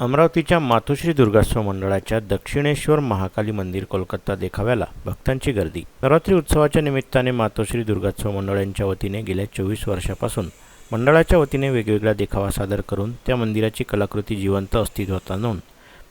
अमरावतीच्या मातोश्री दुर्गोत्सव मंडळाच्या दक्षिणेश्वर महाकाली मंदिर कोलकाता देखाव्याला भक्तांची गर्दी. नवरात्री उत्सवाच्या निमित्ताने मातोश्री दुर्गोत्सव मंडळ यांच्या वतीने गेल्या चोवीस वर्षापासून मंडळाच्या वतीने वेगवेगळा देखावा सादर करून त्या मंदिराची कलाकृती जिवंत अस्तित्वात आणून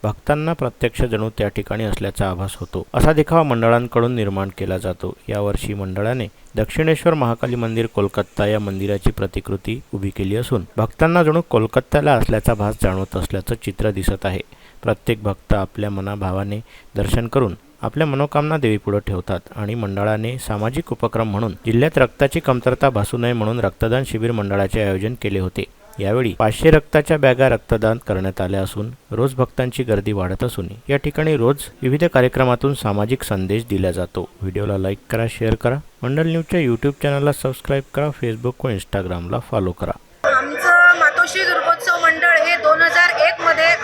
भक्तांना प्रत्यक्ष जणू त्या ठिकाणी असल्याचा आभास होतो. असा देखावा मंडळांकडून निर्माण केला जातो. यावर्षी मंडळाने दक्षिणेश्वर महाकाली मंदिर कोलकाता या मंदिराची प्रतिकृती उभी केली असून भक्तांना जणू कोलकात्याला असल्याचा भास जाणवत असल्याचं चित्र दिसत आहे. प्रत्येक भक्त आपल्या मनाभावाने दर्शन करून आपल्या मनोकामना देवीपुढे ठेवतात आणि मंडळाने सामाजिक उपक्रम म्हणून जिल्ह्यात रक्ताची कमतरता भासू नये म्हणून रक्तदान शिबिर मंडळाचे आयोजन केले होते. यावेळी पाचशे रक्ताच्या बॅगा रक्तदान करण्यात आल्या असून रोज भक्तांची गर्दी वाढत असून या ठिकाणी रोज विविध कार्यक्रमातून सामाजिक संदेश दिला जातो. व्हिडिओला लाईक करा शेअर करा. मंडल न्यूजच्या यूट्यूब चॅनलला सबस्क्राईब करा फेसबुक व इंस्टाग्रामला फॉलो करा. आमचं मातोश्री दुर्गोत्सव मंडळ हे दोन हजार एकमध्ये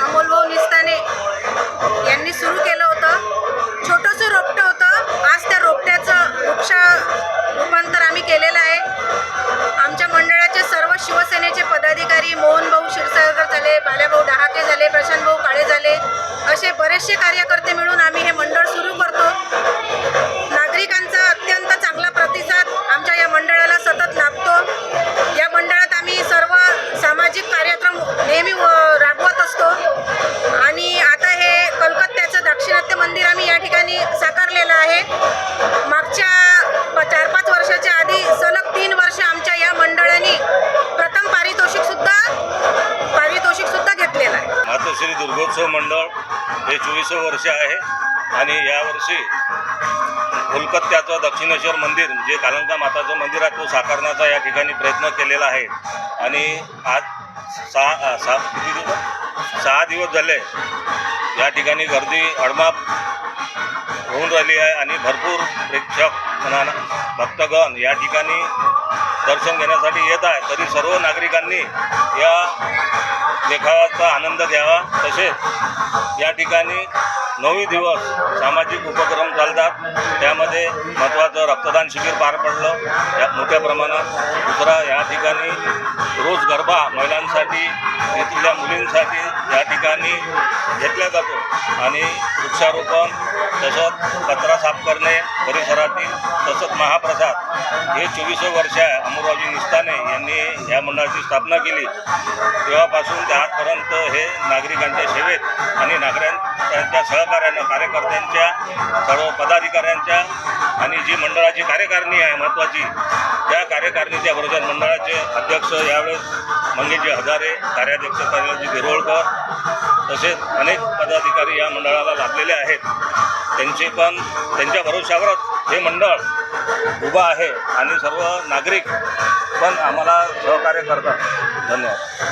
झाले बाल्याभाऊ डहाके झाले प्रशांतभाऊ काळे झाले असे बरेचसे कार्यकर्ते मिळून आम्ही श्री दुर्गोत्सव मंडळ हे चोवीस वर्ष आहे. आणि यावर्षी कोलकात्याचं दक्षिणेश्वर मंदिर जे कालंका माताचं मंदिर आहे तो साकारण्याचा या ठिकाणी प्रयत्न केलेला आहे. आणि आज सहा सहा किती दिवस? सहा दिवस झाले. या ठिकाणी गर्दी अडमाप होऊन राहिली आहे आणि भरपूर प्रेक्षक म्हणा भक्तगण या ठिकाणी दर्शन घेण्यासाठी येत आहे. तरी सर्व नागरिकांनी या लेखाचा आनंद घ्यावा. तसेच या ठिकाणी नऊ दिवस सामाजिक उपक्रम चालतात. त्यामध्ये महत्त्वाचं रक्तदान शिबिर पार पडलं. या मोठ्या प्रमाणात दुसरा या ठिकाणी रोज गरबा महिलांसाठी इथल्या मुलींसाठी या ठिकाणी घेतला जातो. आणि वृक्षारोपण तसंच कचरा साफ करणे परिसरातील तसंच महाप्रसाद. हे चोवीस वर्ष अमरबाजी निस्ताने यांनी या मंडळाची स्थापना केली. तेव्हापासून ते आजपर्यंत हे नागरिकांच्या सेवेत आणि नागरिकांच्या सहकार्यानं कार्यकर्त्यांच्या सर्व पदाधिकाऱ्यांच्या आणि जी मंडळाची कार्यकारिणी आहे महत्त्वाची त्या कार्यकारिणीच्या बरोबर मंडळाचे अध्यक्ष यावेळेस मंगेशजी हजारे कार्याध्यक्ष कार्यालयजी देरोळकर तसेच अनेक पदाधिकारी या मंडळाला लाभलेले आहेत. त्यांचे पण त्यांच्या भरोशावरच हे मंडळ उभं आहे आणि सर्व नागरिक पण आम्हाला सहकार्य करतात. धन्यवाद.